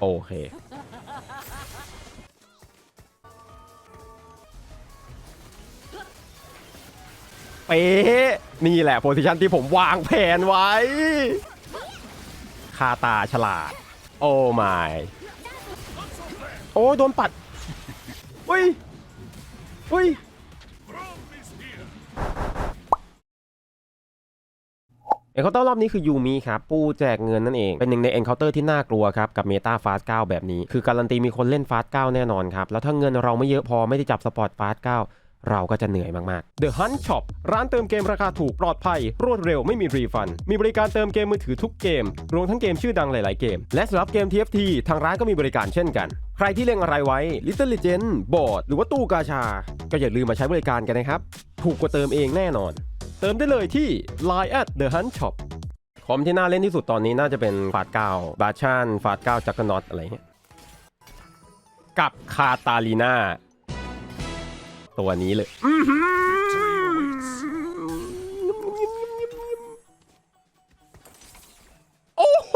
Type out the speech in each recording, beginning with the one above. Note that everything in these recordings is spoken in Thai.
โอเค เป๊ะนี่แหละโพซิชันที่ผมวางแผนไว้ คาตาฉลาด โอ้ไม่โอ้โดนปัด อุ้ย อุ้ย เอ็นเคาน์เตอร์รอบนี้คือยูมิครับปูแจกเงินนั่นเอง เป็นหนึ่งในเอ็นเคาน์เตอร์ที่น่ากลัวครับ กับเมตาฟาส9แบบนี้ คือการันตีมีคนเล่นฟาส9แน่นอนครับ แล้วถ้าเงินเราไม่เยอะพอไม่ได้จับสปอร์ตฟาส9เราก็จะเหนื่อยมาก ๆ The Hunt Shop ร้านเติมเกมราคาถูกปลอดภัย รวดเร็วไม่มีรีฟัน มีบริการเติมเกมมือถือทุกเกม รวมทั้งเกมชื่อดังหลาย ๆ เกม และสำหรับเกม TFT ทางร้านก็มีบริการเช่นกัน ใครที่เล็งอะไรไว้ Little Legend บอร์ดหรือว่าตู้กาชา ก็อย่าลืมมาใช้บริการกันนะครับ ถูกกว่าเติมเองแน่นอน เติมได้เลยที่ Line at The Hunt Shop คอมที่น่าเล่นที่สุดตอนนี้น่าจะเป็นฟาดเก้าบาชานฟาดเก้าจักรนอตอะไรเงี้ยกับคาตาลีนาตัวนี้เลยโอ้โห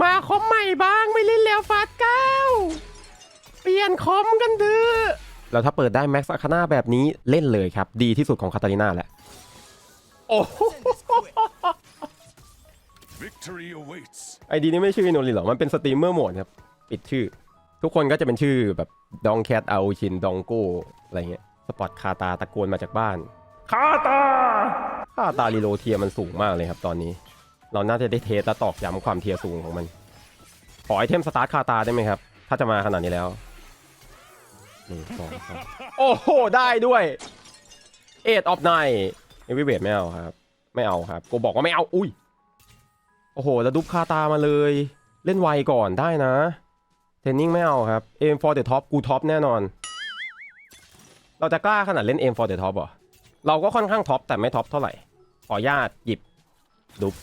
มาคอมใหม่บ้างไม่เล่นแล้วฟาดเก้า เปลี่ยนคอมกันเถอะ แล้วถ้าเปิดได้แม็กซ์อาคาน่าแบบนี้เล่นเลยครับ ดีที่สุดของคาตาลิน่าแหละ โอ้โห Victory awaits. ไอดีนี้ไม่ชื่อโนริหรอ มันเป็นสตรีมเมอร์โหมดครับ ปิดชื่อ ทุกคนก็จะเป็นชื่อแบบดองแคทอาชินดองโกอะไรเงี้ย สปอตคาตาตะโกนมาจากบ้าน คาตา คาตาลีโลเทียมันสูงมากเลยครับตอนนี้ เราน่าจะได้เทสและตอกย้ำความเทียร์สูงของมัน ขอไอเทมสตาร์ทคาตาได้ไหมครับ ถ้าจะมาขนาดนี้แล้ว หนึ่งสองสามโอ้โห ได้ด้วยเอ็ดออฟไนเอวิเวทไม่เอาครับ ไม่เอาครับกูบอกว่าไม่เอาอุ้ยโอ้โหแล้วดุบคาตามาเลย เล่นไวก่อนได้นะเทรนนิ่งไม่เอาครับ aim for the top กูท็อปแน่นอน เราจะกล้าขนาดเล่น aim for the top เหรอเราก็ค่อนข้างท็อปแต่ไม่ท็อปเท่าไหร่ขออนุญาตหยิบดุบ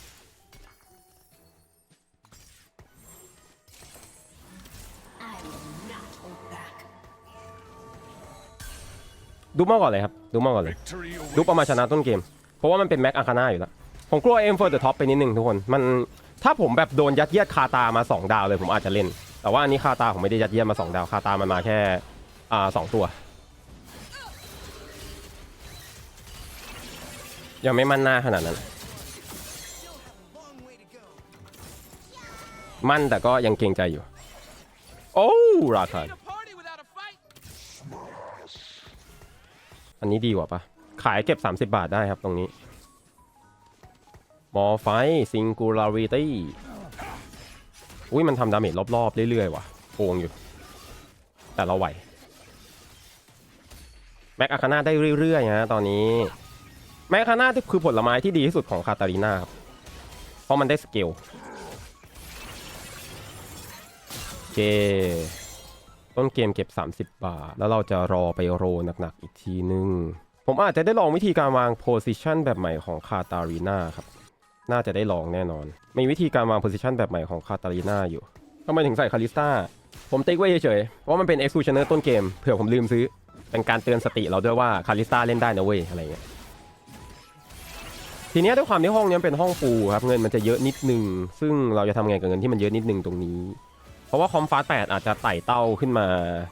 ดุบมาก่อนเลยครับดุบมาก่อนเลยดุบ awaits. เอามาชนะต้นเกม เพราะว่ามันเป็นแม็กอาคาน่าอยู่แล้ว ผมกลัว aim for the top ไปนิดนึงทุกคน มันถ้าผมแบบโดนยัดเยียดคาตามา 2 ดาวเลยผมอาจจะเล่น แต่ว่าอันนี้คาตาผมไม่ได้ยัดเยียดมา 2 ดาว คาตามันมาแค่อ่าสองตัว ยังไม่มั่นหน้าขนาดนั้น มั่นแต่ก็ยังเกรงใจอยู่ โอ้ราคา อันนี้ดีกว่าปะขายเก็บ 30 บาทได้ครับตรงนี้ มอไฟซิงคูลาริตี้อุ้ยมันทำดาเมจรอบๆ เรื่อยๆ ว่ะโกงอยู่ แต่เราไหว แม็กอาคาน่าได้เรื่อยๆนะตอนนี้ แม็กอาคาน่าคือผลไม้ที่ดีที่สุดของคาตาลีนาครับ เพราะมันได้สเกลโอเค ต้นเกมเก็บ 30 บาท แล้วเราจะรอไปโรหนักๆ อีกทีนึง ผมอาจจะได้ลองวิธีการวางโพซิชันแบบใหม่ของคาตาลีนาครับ น่าจะได้ลองแน่นอน มีวิธีการวางโพซิชันแบบใหม่ของคาตาลีนาอยู่ทำไมถึงใส่คาริสตาผมติ๊กไว้เฉยๆเพราะมันเป็น executioner ต้นเกมเผื่อผมลืมซื้อ เป็นการเตือนสติเราด้วยว่าคาริสตาเล่นได้นะเว้ยอะไรเงี้ยทีนี้ด้วยความที่ห้องนี้เป็นห้องปูครับเงินมันจะเยอะนิดนึง ซึ่งเราจะทำไงกับเงินที่มันเยอะนิดนึงตรงนี้ เพราะว่าคอมฟาส8อาจจะไต่เต้าขึ้นมา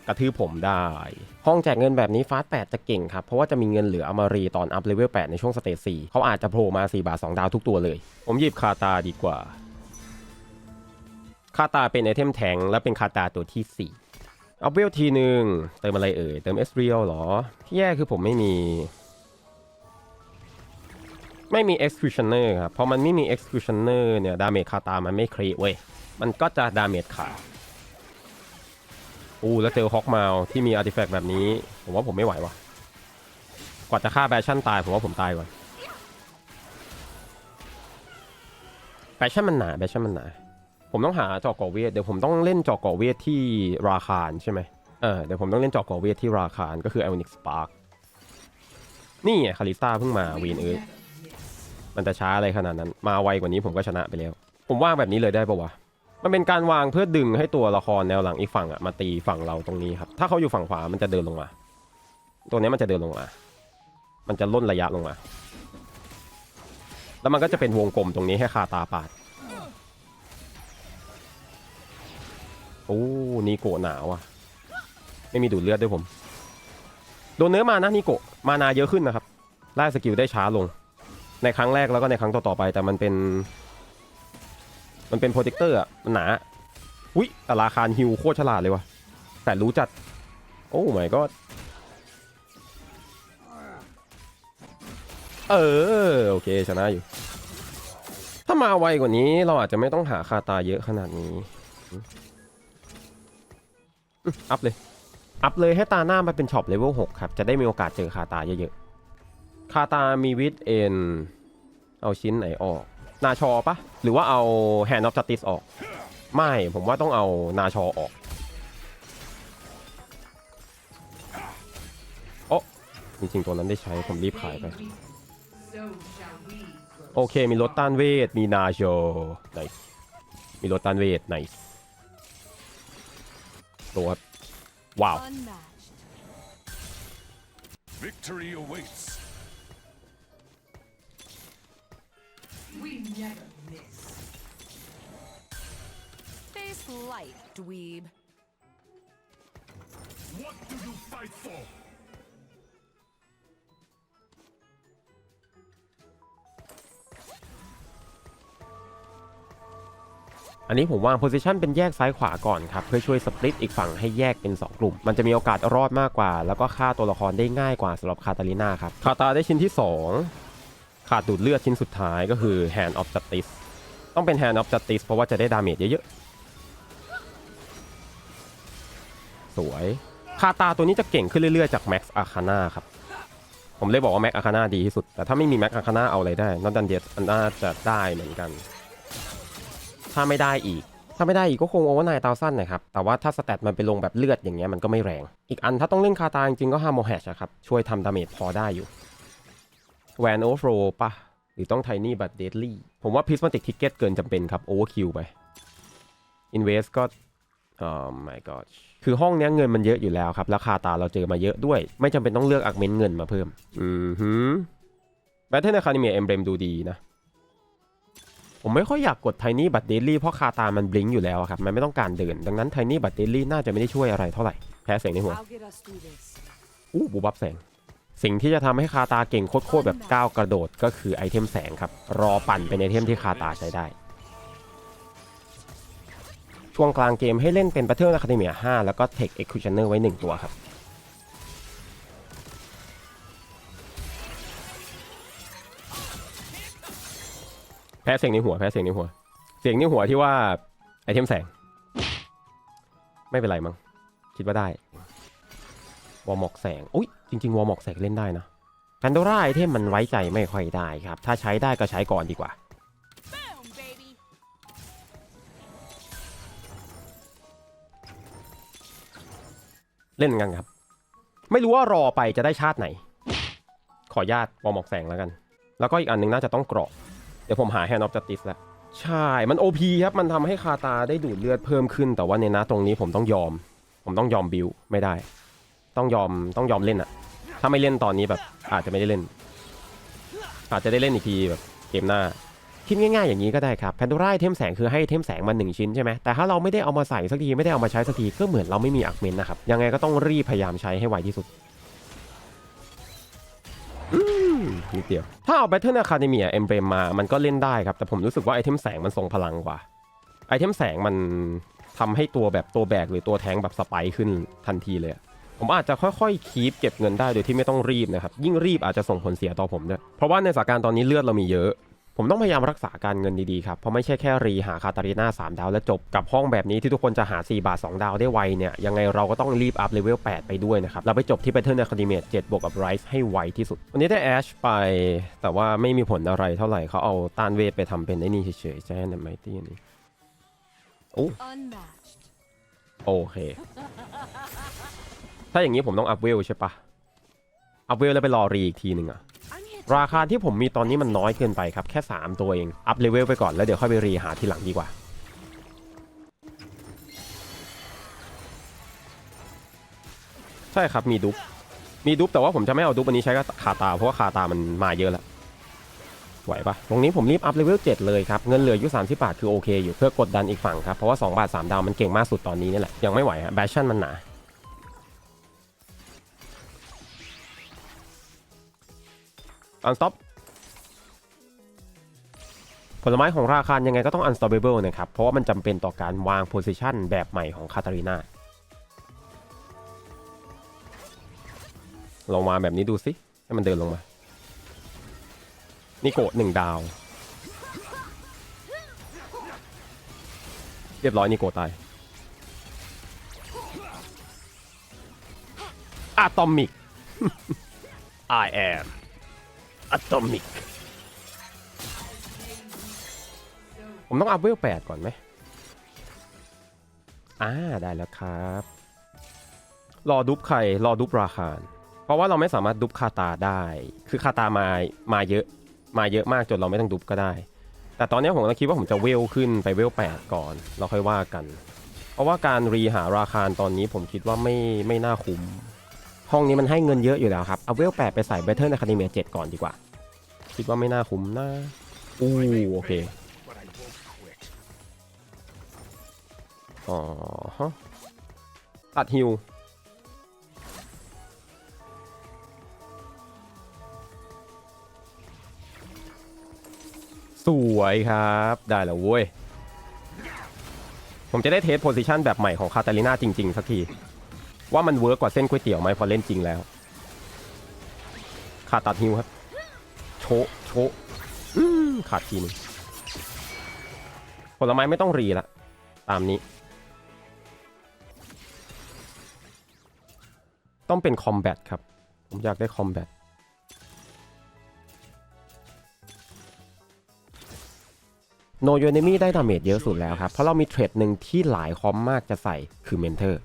กระทืบผมได้ ห้องแจกเงินแบบนี้ฟาส8จะเก่งครับ เพราะว่าจะมีเงินเหลือเอามารีตอนอัพเลเวล8ในช่วงสเตจ4เขาอาจจะโผล่มา 4 บาท 2 ดาวทุกตัวเลย ผมหยิบคาตาดีกว่า คาตาเป็นไอเทมแทงและเป็นคาตาตัวที่4อัพเวลทีหนึ่งเติมอะไรเอ่ย เติมเอสเรียลหรอ ที่แย่คือผมไม่มี ไม่มี executioner ครับพราะมันไม่มี executioner เนี่ย ดาเมจคาตามันไม่ครีเว้ย มันก็จะดาเมจขาด อู้แล้วเจอฮอกมาที่มีอาร์ติแฟกต์แบบนี้ ผมว่าผมไม่ไหววะกว่าจะฆ่าแบชั่นตายผมว่าผมตายก่อนแบชั่นมันหนาแบชั่นมันหนา ผมต้องหาจอกก่อเวทเดี๋ยวผมต้องเล่นจอกก่อเวทที่ราคานใช่ไหมเออเดี๋ยวผมต้องเล่นจอกก่อเวทที่ราคานก็คือ i o n i c Spark นี่ไงคาริสตาเพิ่งมาวีนเอ้ยมันจะช้าอะไรขนาดนั้น มาไวกว่านี้ผมก็ชนะไปแล้ว ผมว่างแบบนี้เลยได้ปะวะ มันเป็นการวางเพื่อดึงให้ตัวละครแนวหลังอีกฝั่งอะมาตีฝั่งเราตรงนี้ครับ ถ้าเขาอยู่ฝั่งขวามันจะเดินลงมา ตัวนี้มันจะเดินลงมา มันจะล่นระยะลงมา แล้วมันก็จะเป็นวงกลมตรงนี้ให้คาตาปาด โอ้นีโกะหนาวอะไม่มีดูดเลือดด้วยผม โดนเนื้อมานะนีโกะมานาเยอะขึ้นนะครับไล่สกิลได้ช้าลง ในครั้งแรกแล้วก็ในครั้งต่อๆไป แต่มันเป็น มันเป็นโปรเทคเตอร์อะมันหนาอุ้ยแต่ราคาฮิวโคตรฉลาดเลยวะแต่รู้จัด โอ้ไม่ก็เออโอเคชนะอยู่ ถ้ามาไวกว่านี้เราอาจจะไม่ต้องหาคาตาเยอะขนาดนี้อัพเลย อัพเลยให้ตาหน้ามาเป็นช็อปเลเวล6ครับ จะได้มีโอกาสเจอคาตาเยอะๆ คาตามีวิดเอ็น เอาชิ้นไหนออก นาชอปะหรือว่าเอาแฮนด์ออฟจัตติสออก ไม่ผมว่าต้องเอานาชอออกโอ้จริงๆตัวนั้นได้ใช้ผมรีบขายไป So shall we grow. โอเคมีรถต้านเวท มีนาโชไนส์มีรถต้านเวทไนส์ตัวครับว้าว Unmatched. Victory awaits. We never miss. Face light, dweeb. What do you fight for? อันนี้ผมวางโพซิชันเป็นแยกซ้ายขวาก่อนครับ เพื่อช่วยสปลิตอีกฝั่งให้แยกเป็น 2 กลุ่ม มันจะมีโอกาสรอดมากกว่า แล้วก็ฆ่าตัวละครได้ง่ายกว่าสำหรับคาตาลิน่าครับ คาตาได้ชิ้นที่ 2 ขาดดูดเลือดชิ้นสุดท้ายก็คือ Hand of Justice ต้องเป็น Hand of Justice เพราะว่าจะได้ดาเมจเยอะๆ สวย คาตาตัวนี้จะเก่งขึ้นเรื่อยๆ จาก Max Arcana ครับ ผมเลยบอกว่า Max Arcana ดีที่สุด แต่ถ้าไม่มี Max Arcana เอาอะไรได้นอตดันเดียมันน่าจะได้เหมือนกัน ถ้าไม่ได้อีก ถ้าไม่ได้อีกก็คงโอเวอร์ไนตาสั้นนะครับ แต่ว่าถ้าสแตทมันไปลงแบบเลือดอย่างเงี้ยมันก็ไม่แรง อีกอันถ้าต้องเล่นคาตาจริงๆก็ฮาโมแฮชครับ ช่วยทำดาเมจพอได้อยู่ แวนโอเวอร์โฟลปะหรือต้องไทนี่บัตเดดลี่ผมว่าพิสมาติกทิกเก็ตเกินจำเป็นครับโอเวอร์คิวไปอินเวสก็อ๋อ my god คือห้องเนี้ยเงินมันเยอะอยู่แล้วครับแล้วคาตาเราเจอมาเยอะด้วย ไม่จำเป็นต้องเลือกอักเมนเงินมาเพิ่ม อือหือแบทเทิลอะคาเดมีเอ็มเบรมดูดีนะ ผมไม่ค่อยอยากกดไทนี่บัตเดลี่เพราะคาตามันบลิงก์อยู่แล้วอะครับ มันไม่ต้องการเดิน ดังนั้นไทนี่บัตเดลี่น่าจะไม่ได้ช่วยอะไรเท่าไหร่ แพ้เสียงในหัว I'll get us through this. อู้บูบับแสง สิ่งที่จะทำให้คาตาเก่งโคตรๆแบบก้าวกระโดดก็คือไอเทมแสงครับ รอปั่นเป็นไอเทมที่คาตาใช้ได้ ช่วงกลางเกมให้เล่นเป็น Battle Academia 5 แล้วก็ Tech Executioner ไว้ 1 ตัวครับ แพ้เสียงในหัว แพ้เสียงในหัว เสียงในหัวที่ว่าไอเทมแสง ไม่เป็นไรมั้งคิดว่าได้วอร์มอกแสง อุ้ย จริง ๆ วอร์มอกแสงเล่นได้นะแพนโดร่าไอเทมมันไว้ใจไม่ค่อยได้ครับ ถ้าใช้ได้ก็ใช้ก่อนดีกว่า Boom, baby. เล่นกันครับ ไม่รู้ว่ารอไปจะได้ชาติไหน ขออนุญาตวอร์มอกแสงแล้วกัน แล้วก็อีกอันหนึงน่าจะต้องเกราะ เดี๋ยวผมหาแฮนด์ออฟจัตติสแล้วใช่ มัน OP ครับ มันทำให้คาตาได้ดูดเลือดเพิ่มขึ้น แต่ว่าในนะตรงนี้ผมต้องยอม ผมต้องยอมบิวไม่ได้ ต้องยอม ต้องยอมเล่นอะ ถ้าไม่เล่นตอนนี้แบบ อาจจะไม่ได้เล่น อาจจะได้เล่นอีกทีแบบเกมหน้าคิดง่ายๆอย่างนี้ก็ได้ครับแพนโดร่าเทมแสงคือให้เทมแสงมาหนึ่งชิ้นใช่ไหมแต่ถ้าเราไม่ได้เอามาใส่สักทีไม่ได้เอามาใช้สักทีก็เหมือนเราไม่มีอักเมนนะครับยังไงก็ต้องรีบพยายามใช้ให้ไวที่สุดนิดเดียวถ้าเอา Battle Academia Emblem มา มันก็เล่นได้ครับ แต่ผมรู้สึกว่าไอเทมแสงมันทรงพลังกว่า ไอเทมแสงมันทำให้ตัวแบบตัวแบกหรือตัวแทงแบบสไปค์ขึ้นทันทีเลยอะ ผมอาจจะค่อยๆ คีปเก็บเงินได้โดยที่ไม่ต้องรีบนะครับ ยิ่งรีบอาจจะส่งผลเสียต่อผมด้วยเพราะว่าในสถานการณ์ตอนนี้เลือดเรามีเยอะ ผมต้องพยายามรักษาการเงินดีๆครับ เพราะไม่ใช่แค่รีหาคาตาลีนา3 ดาวแล้วจบ กับห้องแบบนี้ที่ทุกคนจะหา 4 บาท 2 ดาวได้ไวเนี่ย ยังไงเราก็ต้องรีบอัพเลเวล 8 ไปด้วยนะครับ เราไปจบที่ Battle Academy 7บวกกับ Rise ให้ไวที่สุด วันนี้ได้แอชไป แต่ว่าไม่มีผลอะไรเท่าไหร่เขาเอาต้านเวทไปทำเป็นไอ้นี่เฉยๆแจ้นไมตี้นี่ Unmatched. โอเค ถ้าอย่างนี้ผมต้องอัพเวลใช่ปะอัพเวลแล้วไปรอรีอีกทีหนึ่งอะ I'm here ราคาที่ผมมีตอนนี้มันน้อยเกินไปครับ แค่ 3 ตัวเอง อัพเลเวลไปก่อนแล้วเดี๋ยวค่อยไปรีหาทีหลังดีกว่า ใช่ครับมีดุ๊บมีดุ๊บแต่ว่าผมจะไม่เอาดุ๊บอันนี้ใช้กับคาตา เพราะว่าคาตามันมาเยอะแล้วไหวปะตรงนี้ผมรีบอัพเลเวล7เลยครับ เงินเหลืออยู่30บาทคือโอเคอยู่เพื่อกดดันอีกฝั่งครับ เพราะว่า2บาท3ดาวมันเก่งมากสุดตอนนี้นี่แหละยังไม่ไหวฮะแบชชั่นมันหนา อันสต็อปผลไม้ของราคายังไงก็ต้อง unstoppable นะครับ เพราะว่ามันจำเป็นต่อการวาง position แบบใหม่ของคาตาลีนาลองวาแบบนี้ดูสิให้มันเดินลงมา นิโกะหนึ่งดาว เรียบร้อยนิโกะตายอะตอมิก I am atomic ผมต้องอัพเวลแปดก่อนไหมอ่าได้แล้วครับ รอดุบใครรอดุบราคาเพราะว่าเราไม่สามารถดุบคาตาได้ คือคาตามามาเยอะมาเยอะมากจนเราไม่ต้องดุบก็ได้ แต่ตอนนี้ผมก็คิดว่าผมจะเวลขึ้นไปเวล8ก่อน เราค่อยว่ากัน เพราะว่าการรีหาราคาตอนนี้ผมคิดว่าไม่ไม่น่าคุ้ม ห้องนี้มันให้เงินเยอะอยู่แล้วครับ เอาเวล8ไปใส่ Battle Academy 7ก่อนดีกว่า คิดว่าไม่น่าคุ้มนะอู้โอเค but I won't quit. อ๋อฮะตัดฮิวสวยครับ ได้แล้วเว้ย ผมจะได้เทสโพซิชันแบบใหม่ของคาตาลิน่าจริง ๆ สักที ว่ามันเวิร์กกว่าเส้นก๋วยเตี๋ยวไหมพอเล่นจริงแล้วขาดตัดฮิวครับ โชโชะอืมขาดทีนึงผลไม้ไม่ต้องรีละ ตามนี้ ต้องเป็นคอมแบทครับ ผมอยากได้คอมแบทโน y ย n นมี่ได้ดาเมจเยอะสุดแล้วครับ เพราะเรามีเทรดหนึ่งที่หลายคอมมากจะใส่คือเมนเทอร์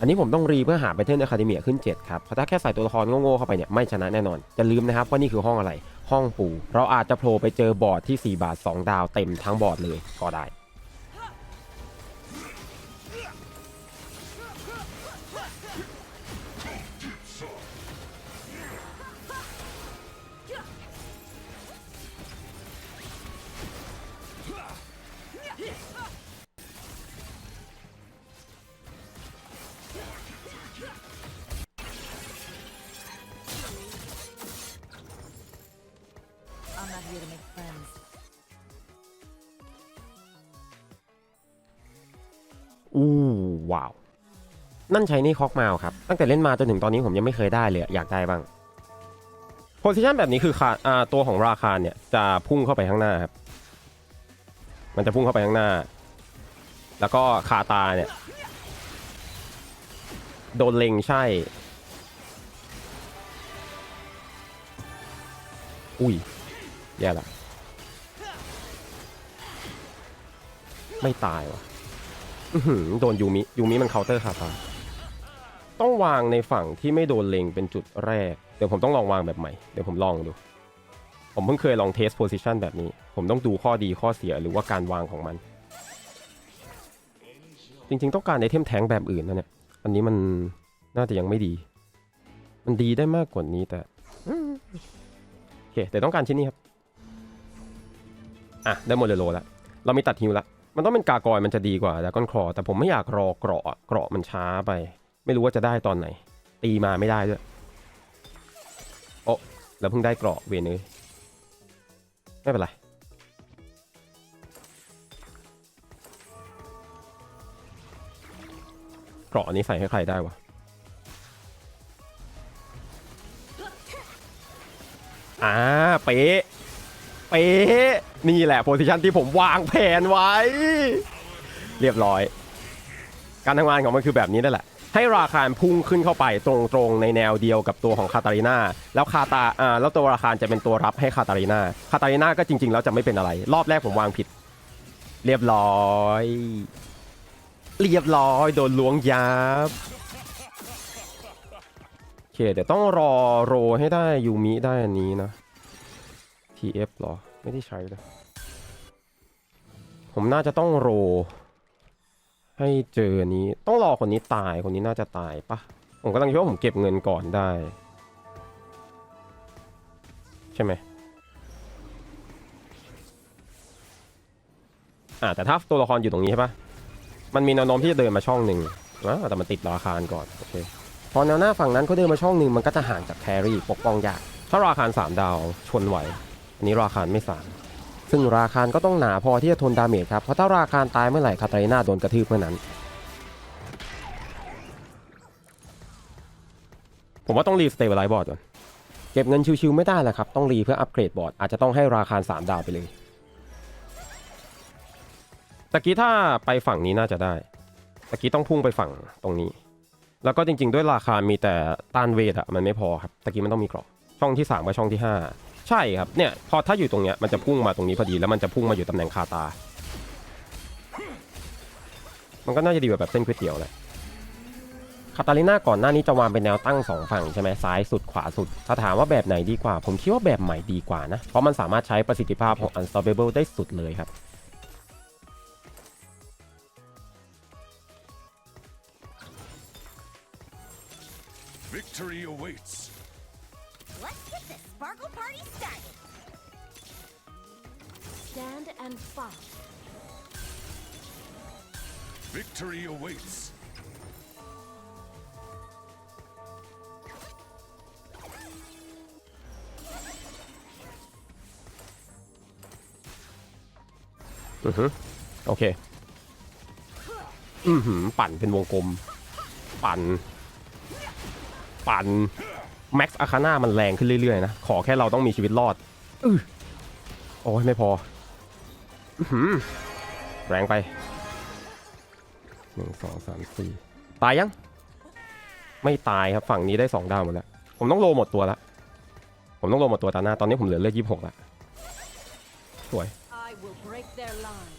อันนี้ผมต้องรีเพื่อหาไปเทนอะคาเดเมียขึ้น 7 ครับ เพราะถ้าแค่ใส่ตัวละครโง่ๆเข้าไปเนี่ยไม่ชนะแน่นอนจะลืมนะครับว่านี่คือห้องอะไร ห้องปู่เราอาจจะโผล่ไปเจอบอร์ดที่ 4 บาท 2 ดาวเต็มทั้งบอร์ดเลยก็ได้ ว้าว นั่นใช้นี่คอกมาครับ ตั้งแต่เล่นมาจนถึงตอนนี้ผมยังไม่เคยได้เลย อยากได้บ้างโพซิชันแบบนี้คือขาอ่าตัวของราคาเนี่ยจะพุ่งเข้าไปข้างหน้าครับ มันจะพุ่งเข้าไปข้างหน้า แล้วก็คาตาเนี่ย โดนเล็งใช่ อุ้ยแย่ละไม่ตายวะ อื้อหือโดนยูมิยูมิมันเคาน์เตอร์คาตาต้องวางในฝั่งที่ไม่โดนเล็งเป็นจุดแรก เดี๋ยวผมต้องลองวางแบบใหม่ เดี๋ยวผมลองดู ผมเพิ่งเคยลองเทสโพซิชันแบบนี้ ผมต้องดูข้อดีข้อเสียหรือว่าการวางของมัน จริงๆต้องการไอเทมแทงแบบอื่นนะเนี่ย อันนี้มันน่าจะยังไม่ดี มันดีได้มากกว่านี้แต่โอเคแต่ต้องการชิ้นนี้ครับ อะได้โมเดโลแล้ว เรามีตัดฮิวแล้ว มันต้องเป็นกากอยมันจะดีกว่าแล้วก้อนคลอแต่ผมไม่อยากรอเกราะเกราะมันช้าไป ไม่รู้ว่าจะได้ตอนไหน ตีมาไม่ได้ด้วยโอ้แล้วเพิ่งได้เกราะเวนเลยไม่เป็นไรเกราะนนี้ใส่ให้ใครได้วะอ่าเป๊ะ เป๊ะนี่แหละโพซิชันที่ผมวางแผนไว้ เรียบร้อย การทำงานของมันคือแบบนี้นั่นแหละ ให้ราคาพุ่งขึ้นเข้าไปตรงๆในแนวเดียวกับตัวของคาตาลีนาแล้วคาตาอ่าแล้วตัวราคาจะเป็นตัวรับให้คาตาลีนาคาตาลีนาก็จริงๆแล้วจะไม่เป็นอะไร รอบแรกผมวางผิด เรียบร้อย เรียบร้อยโดนล้วงยับโอเคเดี๋ยวต้องรอโรให้ได้ยูมิได้อันนี้นะ TF เหรอ ไม่ได้ใช้เลยผมน่าจะต้องโร ให้เจอนี้ต้องรอคนนี้ตายคนนี้น่าจะตายปะผมกำลังคิดว่าผมเก็บเงินก่อนได้ ใช่ไหมอ่าแต่ถ้าตัวละครอยู่ตรงนี้ใช่ปะมันมีแนวโน้มที่จะเดินมาช่องหนึ่งนะแต่มันติดราคาก่อนโอเคพอแนวหน้าฝั่งนั้นเขาเดินมาช่องหนึ่งมันก็จะห่างจากแครี่ปกป้องยากถ้าราคาสามดาวชนไหว อันนี้ราคาไม่สามซึ่งราคาก็ต้องหนาพอที่จะทนดาเมจครับ เพราะถ้าราคาตายเมื่อไหร่คาตาลิน่าโดนกระทืบเมื่อนั้น ผมว่าต้องรีสเตเบลไลบอร์ดก่อน เก็บเงินชิวๆไม่ได้แหละครับ ต้องรีเพื่ออัปเกรดบอร์ด อาจจะต้องให้ราคา3ดาวไปเลยตะกี้ถ้าไปฝั่งนี้น่าจะได้ตะกี้ต้องพุ่งไปฝั่งตรงนี้ แล้วก็จริง ๆ ด้วยราคามีแต่ต้านเวทอะมันไม่พอครับตะกี้มันต้องมีกรอบช่องที่ 3 กับช่องที่ 5 ใช่ครับเนี่ยพอถ้าอยู่ตรงเนี้ยมันจะพุ่งมาตรงนี้พอดีแล้วมันจะพุ่งมาอยู่ตำแหน่งคาตา มันก็น่าจะดีกว่าแบบเส้นก๋วยเตี๋ยวแหละคาตาลิน่าก่อนหน้านี้จะวางเป็นแนวตั้งสองฝั่งใช่ไหมซ้ายสุดขวาสุด ถ้าถามว่าแบบไหนดีกว่า ผมคิดว่าแบบใหม่ดีกว่านะ เพราะมันสามารถใช้ประสิทธิภาพของ Unstoppable ได้สุดเลยครับ and fight. Victory awaits. อือฮึโอเค อือหือปั่นเป็นวงกลม ปั่น ปั่น แม็กซ์อาคาน่ามันแรงขึ้นเรื่อยๆนะ ขอแค่เราต้องมีชีวิตรอด อือโอ้ยไม่พออือหือ แรงไปหนึ่งสองสามสี่ตายยัง ไม่ตายครับฝั่งนี้ได้สองดาวหมดแล้ว ผมต้องโลหมดตัวแล้วผมต้องโลหมดตัวตาหน้า ตอนนี้ผมเหลือเลือดยี่สิบหกแล้วสวย I will break their line.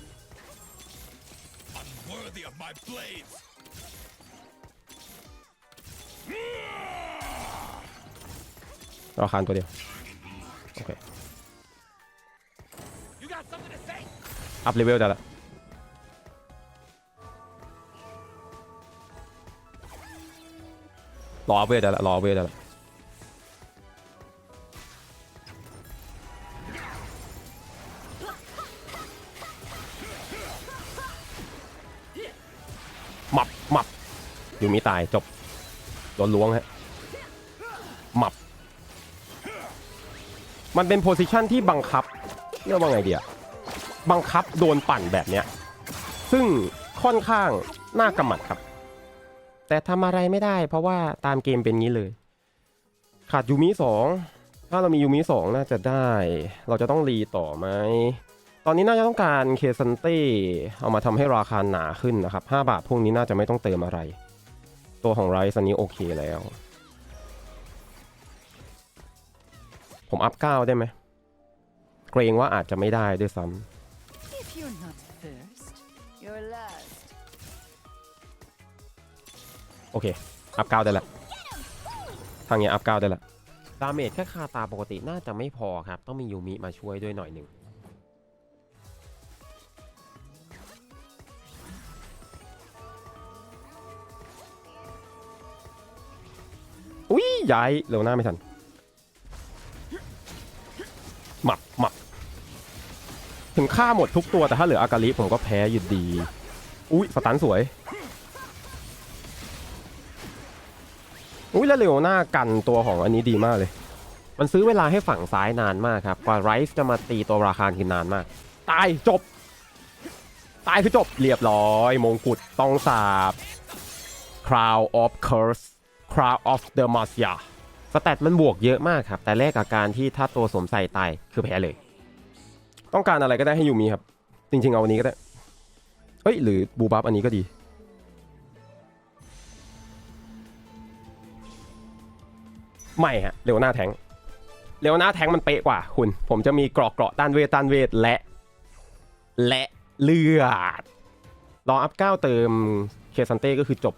Unworthy of my blades. ราคาตัวเดียว โอเค อัพเลเวลได้ละรออัพเวลได้ละรออัพเวลได้ละหมับหมับอยู่มีตายจบโดนล้วงฮะหมับ มันเป็นโพซิชันที่บังคับเรียกว่าไงเดีย บังคับโดนปั่นแบบเนี้ย ซึ่งค่อนข้างน่ากำหมัดครับ แต่ทำอะไรไม่ได้ เพราะว่าตามเกมเป็นงี้เลย ขาดยูมิสองถ้าเรามียูมิสองน่าจะได้ เราจะต้องรีต่อไหมตอนนี้น่าจะต้องการเคซันเต้เอามาทำให้ราคาหนาขึ้นนะครับ 5 บาทพวกนี้น่าจะไม่ต้องเติมอะไร ตัวของไรซ์อันนี้โอเคแล้ว ผมอัพ 9 ได้ไหมเกรงว่าอาจจะไม่ได้ด้วยซ้ำ โอเค อัพเก้าได้ละทางเนี้ยอัพเก้าได้ละดาเมจแค่คาตาปกติน่าจะไม่พอครับ ต้องมียูมิมาช่วยด้วยหน่อยหนึ่งอุ้ยย้ายเร็วหน้าไม่ทันหมับหมับถึงฆ่าหมดทุกตัวแต่ถ้าเหลืออากาลิผมก็แพ้อยู่ดี อุ้ยสตันสวย อุ้ยแล้วเลโอน่ากันตัวของอันนี้ดีมากเลย มันซื้อเวลาให้ฝั่งซ้ายนานมากครับกว่าไรซ์จะมาตีตัวราคาคือนานมาก ตายจบ ตายคือจบเรียบร้อย มงกุฎต้องสาบ Crown of Curse Crown of the m a s y a สแตทมันบวกเยอะมากครับ แต่แลกกับการที่ถ้าตัวสวมใส่ตายคือแพ้เลย ต้องการอะไรก็ได้ให้ยูมีครับ จริงๆเอาอันนี้ก็ได้เฮ้ยหรือบูบับอันนี้ก็ดี ไม่ฮะเร็วหน้าแทงเร็วหน้าแทงมันเป๊ะกว่าคุณ ผมจะมีเกรอกเกราะต้านเวทต้านเวทและ และเลือดรออัพเก้าเติมเคซันเต้ก็คือจบ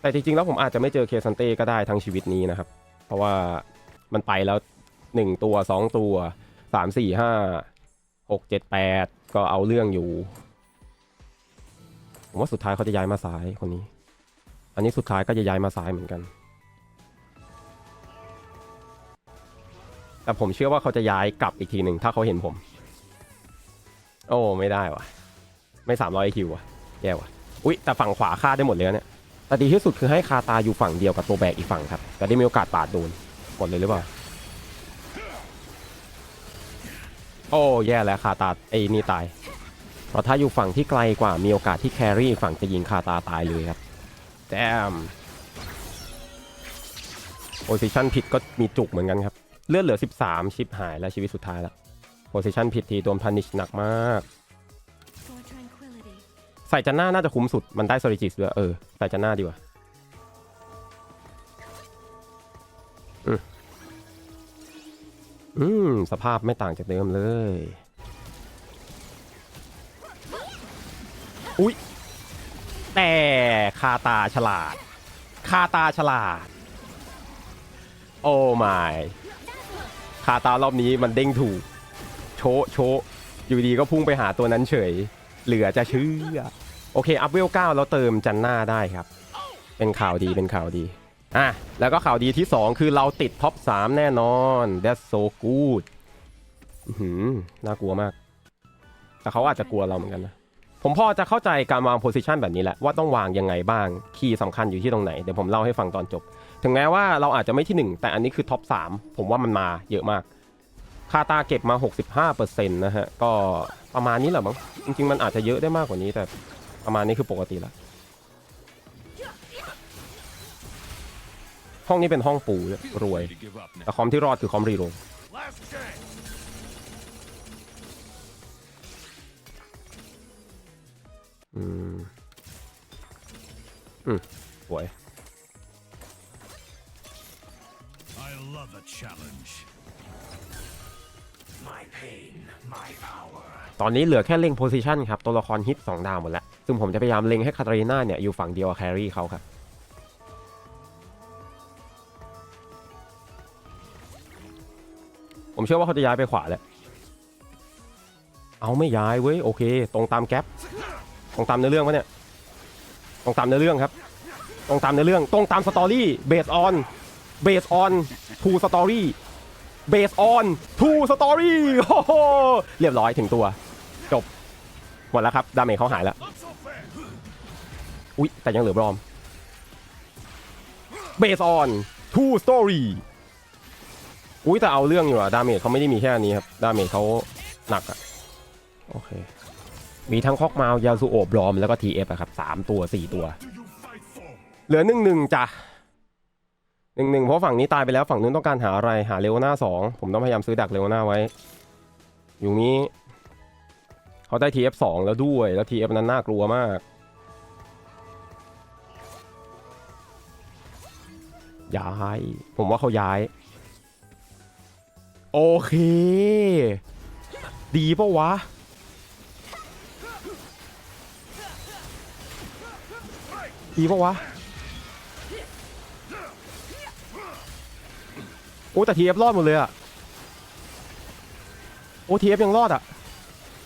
แต่จริงๆแล้วผมอาจจะไม่เจอเคซันเต้ก็ได้ทั้งชีวิตนี้นะครับ เพราะว่ามันไปแล้ว1ตัว2ตัวสามสี่ห้าหกเจ็ดแปดก็เอาเรื่องอยู่ ผมว่าสุดท้ายเขาจะย้ายมาซ้ายคนนี้ อันนี้สุดท้ายก็จะย้ายมาซ้ายเหมือนกัน แต่ผมเชื่อว่าเขาจะย้ายกลับอีกทีหนึ่งถ้าเขาเห็นผม โอ้ ไม่ได้วะไม่สามร้อยคิวอะแย่วะอุ๊ยแต่ฝั่งขวาฆ่าได้หมดเลยนะเนี่ยแต่ดีที่สุดคือให้คาตาอยู่ฝั่งเดียวกับตัวแบกอีกฝั่งครับแต่ได้มีโอกาสปาดโดนหมดเลยหรือเปล่าโอ้แย่แล้วคาตาไอ้นี่ตายเพราะถ้าอยู่ฝั่งที่ไกลกว่ามีโอกาสที่แครี่ฝั่งจะยิงคาตาตายเลยครับแจมโพซิชันผิดก็มีจุกเหมือนกันครับ เลือดเหลือ 13 ชิปหายแล้วชีวิตสุดท้ายแล้วโพซิชันผิดทีโดนพันิชหนักมาก ใส่จันหน้าน่าจะคุ้มสุดมันได้โซลิจิสด้วยเออ ใส่จันหน้าดีกว่าอืมอืมสภาพไม่ต่างจากเดิมเลย อุ๊ย แต่คาตาฉลาด คาตาฉลาด โอ้ไม่ คาตารอบนี้มันเด้งถูก โชะโชะอยู่ดีก็พุ่งไปหาตัวนั้นเฉย เหลือจะเชื่อ โอเค อัพเวล9แล้วเติมจันหน้าได้ครับ เป็นข่าวดีเป็นข่าวดีอะแล้วก็ข่าวดีที่ 2 คือเราติดท็อป 3 แน่นอน that's so good หือน่ากลัวมาก แต่เขาอาจจะกลัวเราเหมือนกันนะ ผมพอจะเข้าใจการวางโพสิชันแบบนี้แหละว่าต้องวางยังไงบ้างคีย์สำคัญอยู่ที่ตรงไหน เดี๋ยวผมเล่าให้ฟังตอนจบ ถึงแม้ว่าเราอาจจะไม่ที่ 1 แต่อันนี้คือท็อป3ผมว่ามันมาเยอะมากคาตาเก็บมา 65%นะฮะ ก็ประมาณนี้แหละมั้งจริงๆ มันอาจจะเยอะได้มากกว่านี้แต่ประมาณนี้คือปกติแล้วห้องนี้เป็นห้องปูรวยแต่คอมที่รอดคือคอมรีโร อืม อืมสวย I love a challenge. My pain, my power. ตอนนี้เหลือแค่เล็งโพซิชันครับ ตัวละครฮิต 2 ดาวหมดแล้ว ซึ่งผมจะพยายามเล็งให้คาตาลีนาเนี่ย อยู่ฝั่งเดียวกับแครี่เขาครับ ผมเชื่อว่าเขาจะย้ายไปขวาแหละ เอาไม่ย้ายเว้ย โอเค ตรงตามแก๊ป ตรงตามเนื้อเรื่องปะเนี่ยตรงตามเนื้อเรื่องครับตรงตามเนื้อเรื่องตรงตามสตอรี่เบสออนเบสออนทูสตอรี่เบสออนทูสตอรี่โอ้โหเรียบร้อยถึงตัว จบ หมดแล้วครับ ดาเมจเขาหายแล้ว อุ๊ย แต่ยังเหลือบรอมเบสออนทูสตอรี่อุ๊ย แต่เอาเรื่องอยู่อะดาเมจเขาไม่ได้มีแค่นนี้ครับ ดาเมจเขาหนักอะโอเค มีทั้งคอกมาวยาซูโอบบรอมแล้วก็ทีเอฟอะครับสามตัวสี่ตัว เหลือหนึ่งหนึ่งจ้ะหนึ่งหนึ่งเพราะฝั่งนี้ตายไปแล้วฝั่งนู้นต้องการหาอะไรหาเลโอนาสองผมต้องพยายามซื้อดักเลโอนาไว้ อยู่นี้ เขาได้ TF2 แล้วด้วย แล้ว TF นั้นน่ากลัวมากย้าย ผมว่าเขาย้าย โอเค ดีปะวะ ดีปะวะ โอ้แต่ทีเอฟรอดหมดเลยอะโอ้ทีเอฟยังรอดอะ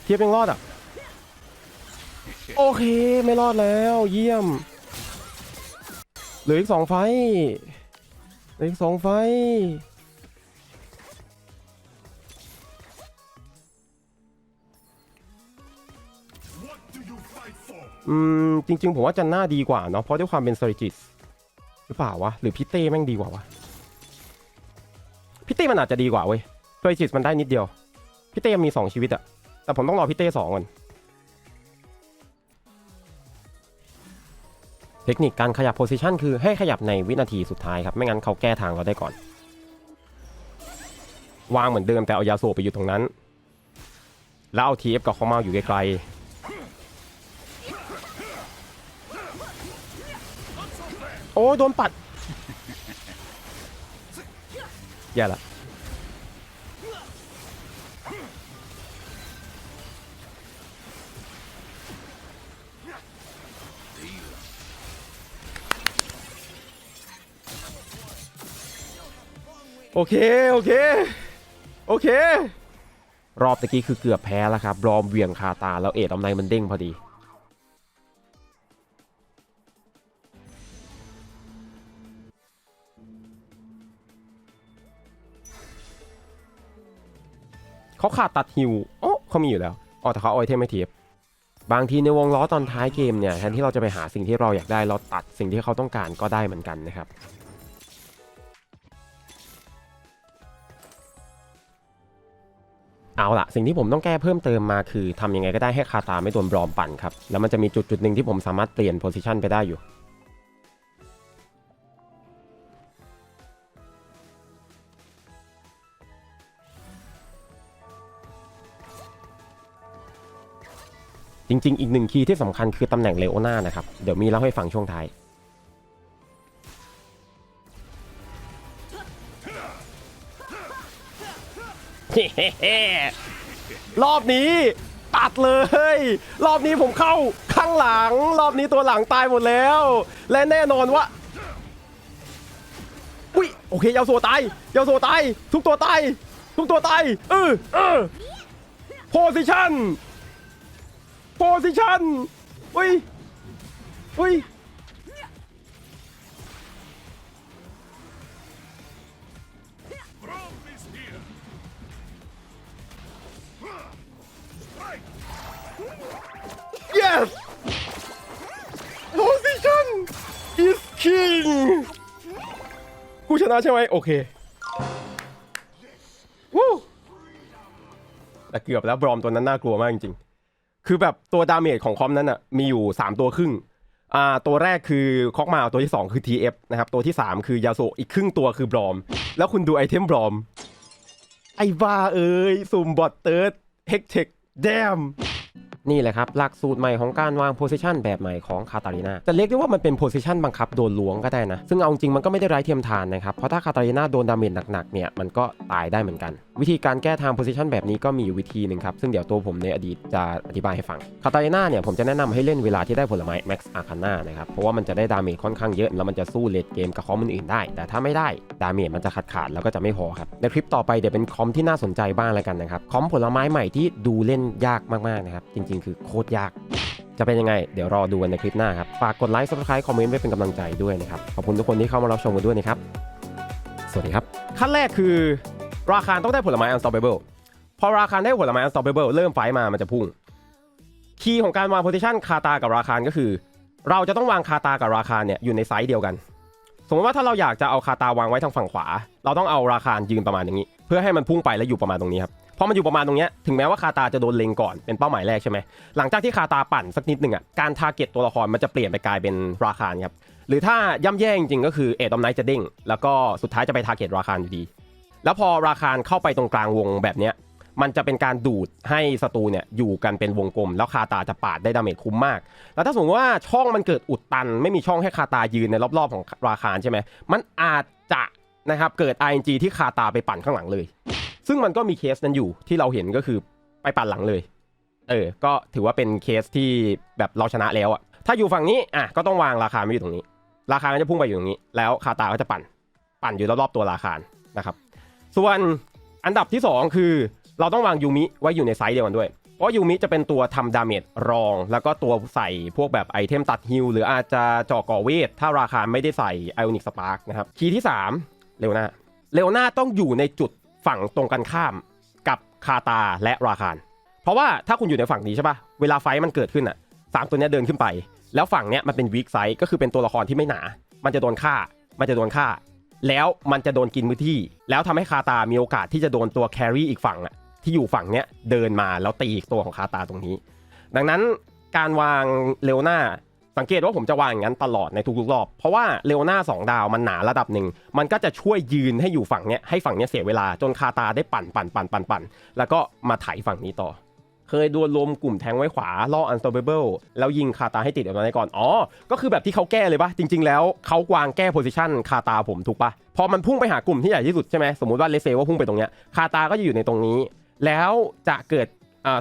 ทีเอฟยังรอดอะโอเคไม่รอดแล้วเยี่ยม เหลืออีกสองไฟเหลืออีกสองไฟ อืมจริง ๆ ผมว่าจันน่าดีกว่าเนาะเพราะด้วยความเป็นสริจิสหรือเปล่าวะหรือพี่เต้แม่งดีกว่าวะพี่เต้มันอาจจะดีกว่าเว้ยสริจิสมันได้นิดเดียวพี่เต้มีสองชีวิตอะแต่ผมต้องรอพี่เต้สองก่อนเทคนิคการขยับโพซิชันคือให้ขยับในวินาทีสุดท้ายครับ ไม่งั้นเขาแก้ทางเราได้ก่อน วางเหมือนเดิมแต่เอายาโซไปอยู่ตรงนั้น แล้วเอาทีเอฟกับเขามาอยู่ไกล ยโดนปัดแย่ละโอเค โอเค โอเค รอบตะกี้คือเกือบแพ้แล้วครับบรอมเวียงคาตาแล้วเอ็ดออมไนมันเด้งพอดี เขาขาดตัดฮิวโอ้เขามีอยู่แล้วอ๋อแต่เขาเอาไอเทมไม่ทีบบางทีในวงล้อตอนท้ายเกมเนี่ยแทนที่เราจะไปหาสิ่งที่เราอยากได้เราตัดสิ่งที่เขาต้องการก็ได้เหมือนกันนะครับเอาล่ะสิ่งที่ผมต้องแก้เพิ่มเติมมาคือทำยังไงก็ได้ให้คาตาไม่โดนบลอมปั่นครับ แล้วมันจะมีจุดจุดหนึ่งที่ผมสามารถเปลี่ยนโพซิชันไปได้อยู่ ริง ๆ อีกหนึ่งคีย์ที่สำคัญคือตำแหน่งเลโอนานะครับ เดี๋ยวมีเล่าให้ฟังช่วงท้ายรอบนี้ตัดเลย รอบนี้ผมเข้าข้างหลัง รอบนี้ตัวหลังตายหมดแล้ว และแน่นอนว่าอุ้ยโอเคยาวโซตายยาวโซตายทุกตัวตายทุกตัวตายเออเออโพซิชัน โพซิชันอุ้ย อุ้ย Rome is here. Strike. yes position is king กูชนะใช่ไหมโอเควู้แต่เกือบแล้วบรอมตัวนั้นน่ากลัวมากจริง คือแบบตัวดาเมจของคอมนั้นอะมีอยู่ 3 ตัวครึ่งอ่าตัวแรกคือคอกมาตัวที่ 2 คือ TF นะครับ ตัวที่ 3 คือยาโซอีกครึ่งตัวคือบรอม แล้วคุณดูไอเทมบรอม ไอ้บ้าเอ้ยซุ่มบอทเติร์ดเฮกเทคแดม นี่แหละครับหลักสูตรใหม่ของการวางโพซิชันแบบใหม่ของคาตาลีนาจะเรียกได้ว่ามันเป็นโพซิชันบังคับโดนล้วงก็ได้นะ ซึ่งเอาจริงมันก็ไม่ได้ไร้เทียมทานนะครับ เพราะถ้าคาตาลีนาโดนดาเมจหนักๆเนี่ยมันก็ตายได้เหมือนกัน วิธีการแก้ทางโพซิชันแบบนี้ก็มีอยู่วิธีหนึ่งครับซึ่งเดี๋ยวตัวผมในอดีตจะอธิบายให้ฟังคาตาลีนาเนี่ยผมจะแนะนำให้เล่นเวลาที่ได้ผลไม้ Max Arcana นะครับเพราะว่ามันจะได้ดาเมจค่อนข้างเยอะแล้วมันจะสู้เลดเกมกับคอมอื่นๆได้ แต่ถ้าไม่ได้ดาเมจมันจะขาดขาดแล้วก็จะไม่พอครับในคลิปต่อไปเดี๋ยวเป็นคอมที่น่าสนใจบ้างแล้วกันนะครับคอมผลไม้ใหม่ที่ดูเล่นยากมากๆนะครับจริงๆ คือโคตรยาก จะเป็นยังไง เดี๋ยวรอดูกันในคลิปหน้าครับ ฝากกดไลค์ subscribe คอมเมนต์ไว้เป็นกำลังใจด้วยนะครับ ขอบคุณทุกคนที่เข้ามารับชมกันด้วยนะครับ สวัสดีครับ ขั้นแรกคือราคาต้องได้ผลไม้ unstoppable พอราคาได้ผลไม้ unstoppable เริ่มไฟมามันจะพุ่ง คีย์ของการวาง position คาตากับราคาก็คือ เราจะต้องวางคาตากับราคาเนี่ยอยู่ในไซส์เดียวกัน สมมติว่าถ้าเราอยากจะเอาคาตาวางไว้ทางฝั่งขวา เราต้องเอาราคายืนประมาณอย่างนี้ เพื่อให้มันพุ่งไปแล้วอยู่ประมาณตรงนี้ครับ พอมันอยู่ประมาณตรงเนี้ยถึงแม้ว่าคาตาจะโดนเล็งก่อนเป็นเป้าหมายแรกใช่ไหมหลังจากที่คาตาปั่นสักนิดหนึ่งอะการทาร์เก็ตตัวละครมันจะเปลี่ยนไปกลายเป็นราคาครับหรือถ้าย่ำแย่จริงๆก็คือเอดออมไนท์จะเด้งแล้วก็สุดท้ายจะไปทาร์เก็ตราคาอยู่ดี แล้วพอราคาเข้าไปตรงกลางวงแบบเนี้ยมันจะเป็นการดูดให้ศัตรูเนี่ยอยู่กันเป็นวงกลม แล้วคาตาจะปาดได้ดาเมจคุ้มมาก แล้วถ้าสมมติว่าช่องมันเกิดอุดตัน ไม่มีช่องให้คาตายืนในรอบๆของราคาใช่ไหมมันอาจจะนะครับเกิด ING ที่คาตาไปปั่นข้างหลังเลย ซึ่งมันก็มีเคสนั้นอยู่ที่เราเห็นก็คือไปปั่นหลังเลย เออ ก็ถือว่าเป็นเคสที่แบบเราชนะแล้วอะถ้าอยู่ฝั่งนี้อะก็ต้องวางราคาไม่อยู่ตรงนี้ ราคาก็จะพุ่งไปอยู่ตรงนี้ แล้วคาตาก็จะปั่น ปั่นอยู่รอบๆตัวราคานะครับ ส่วนอันดับที่ 2 คือ เราต้องวางยูมิไว้อยู่ในไซส์เดียวกันด้วย เพราะยูมิจะเป็นตัวทำดาเมจรอง แล้วก็ตัวใส่พวกแบบไอเทมตัดฮิลหรืออาจจะเจาะก่อเวท ถ้าราคาไม่ได้ใส่ไอออนิกสปาร์กนะครับ คีย์ที่ 3 เร็วหน้าเร็วหน้าต้องอยู่ในจุด ฝั่งตรงกันข้ามกับคาตาและราคาเพราะว่าถ้าคุณอยู่ในฝั่งนี้ใช่ปะเวลาไฟมันเกิดขึ้นอะสามตัวนี้เดินขึ้นไป แล้วฝั่งเนี้ยมันเป็นวีคไซส์ก็คือเป็นตัวละครที่ไม่หนา มันจะโดนฆ่า มันจะโดนฆ่า แล้วมันจะโดนกินพื้นที่ แล้วทำให้คาตามีโอกาสที่จะโดนตัวแครี่อีกฝั่งอะที่อยู่ฝั่งเนี้ยเดินมาแล้วตีอีกตัวของคาตาตรงนี้ ดังนั้นการวางเลโอนา สังเกตว่าผมจะวางอย่างนั้นตลอดในทุกๆรอบ เพราะว่าเลโอนาสองดาวมันหนาระดับหนึ่ง มันก็จะช่วยยืนให้อยู่ฝั่งเนี้ยให้ฝั่งเนี้ยเสียเวลาจนคาตาได้ปั่นปั่นปั่นปั่นปั่นแล้วก็มาไถฝั่งนี้ต่อ เคยดวลรวมกลุ่มแทงไว้ขวาล่อ unstoppable แล้วยิงคาตาให้ติดเอาไว้ก่อน อ๋อ ก็คือแบบที่เขาแก้เลยปะจริง ๆ แล้วเขาวางแก้โพซิชันคาตาผมถูกปะพอมันพุ่งไปหากลุ่มที่ใหญ่ที่สุดใช่ไหมสมมติว่าเลเซว่าพุ่งไปตรงเนี้ยคาตาก็จะอยู่ในตรงนี้ แล้วจะเกิด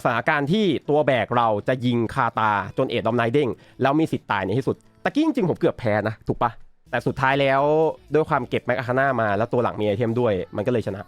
สถานการณ์ที่ตัวแบกเราจะยิงคาตาจนเอ็ดดอมไนเด้งแล้วมีสิทธิ์ตายในที่สุดตะกี้จริงๆผมเกือบแพ้นะถูกปะแต่สุดท้ายแล้วด้วยความเก็บแมกอาคาน่ามาแล้วตัวหลังมีไอเทมด้วยมันก็เลยชนะ